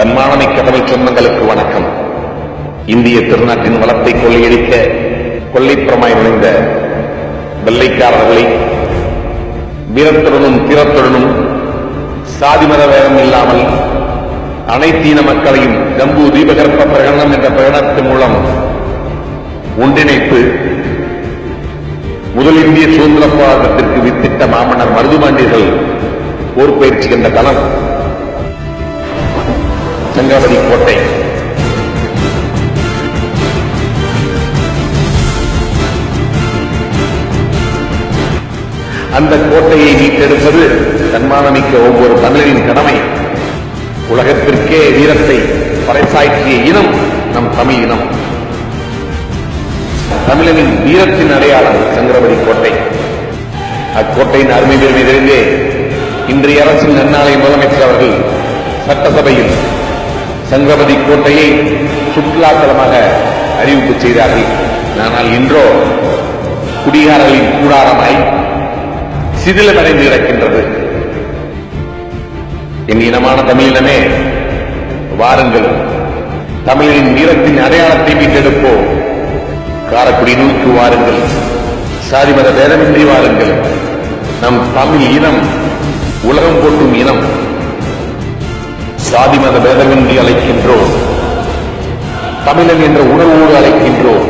தன்மானமிக்க தமிழ் சொந்தங்களுக்கு வணக்கம். இந்திய திருநாட்டின் வளத்தை கொள்ளையடிக்க கொள்ளைப்புறமாய் நுழைந்த வெள்ளைக்காரர்களை வீரத்துடனும் தீரத்துடனும் சாதிமத வேகம் இல்லாமல் அனைத்தீன மக்களையும் ஜம்பு தீபகற்ப பிரகடனம் என்ற பிரகடனத்தின் மூலம் ஒன்றிணைத்து முதல் இந்திய சுதந்திர போராட்டத்திற்கு வித்திட்ட மாமன்னர் மருதுபாண்டியர்கள் போர் பயிற்சி என்ற தளம் சிங்காபதி கோட்டை. அந்த கோட்டையை மீட்டெடுப்பது தன்மானமிக்க ஒவ்வொரு தமிழரின் கடமை. உலகத்திற்கே வீரத்தை பறைசாற்றிய இனம் நம் தமிழ் இனம். தமிழனின் வீரத்தின் அடையாளம் சங்கரபதி கோட்டை. அக்கோட்டையின் அருமை பெருமை தெரிந்தே இன்றைய அரசின் நன்னாளை முதலமைச்சர் அவர்கள் சட்டசபையில் சங்கமதி கோட்டையை சுற்றுலாத்தலமாக அறிவிப்பு செய்தார்கள். ஆனால் இன்றோ குடிகாரர்களின் கூடாரமாய் சிதிலமடைந்து கிடக்கின்றது. என் இனமான தமிழினமே வாருங்கள். தமிழின் வீரத்தின் அடையாளத்தை மீட்டெடுப்போம். காரக்குடி நூற்று வாருங்கள். சாதி மத பேதமின்றி வாருங்கள். நம் தமிழ் இனம் உலகம் போட்டும் இனம். சாதி மத பேதமின்றி அழைக்கின்றோம் தமிழன் என்ற உணர்வோடு அழைக்கின்றோம்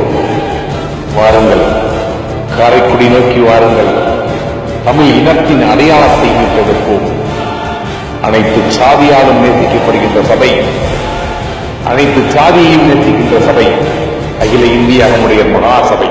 வாருங்கள். காரைக்குடி நோக்கி வாருங்கள். தமிழ் இனத்தின் அடையாளத்தை மீட்டெடுப்போம் அனைத்து சாதியாலும் நேசிக்கப்படுகின்ற சபை அனைத்து சாதியையும் நேசிக்கின்ற சபை அகில இந்திய நம்முடைய மகாசபை.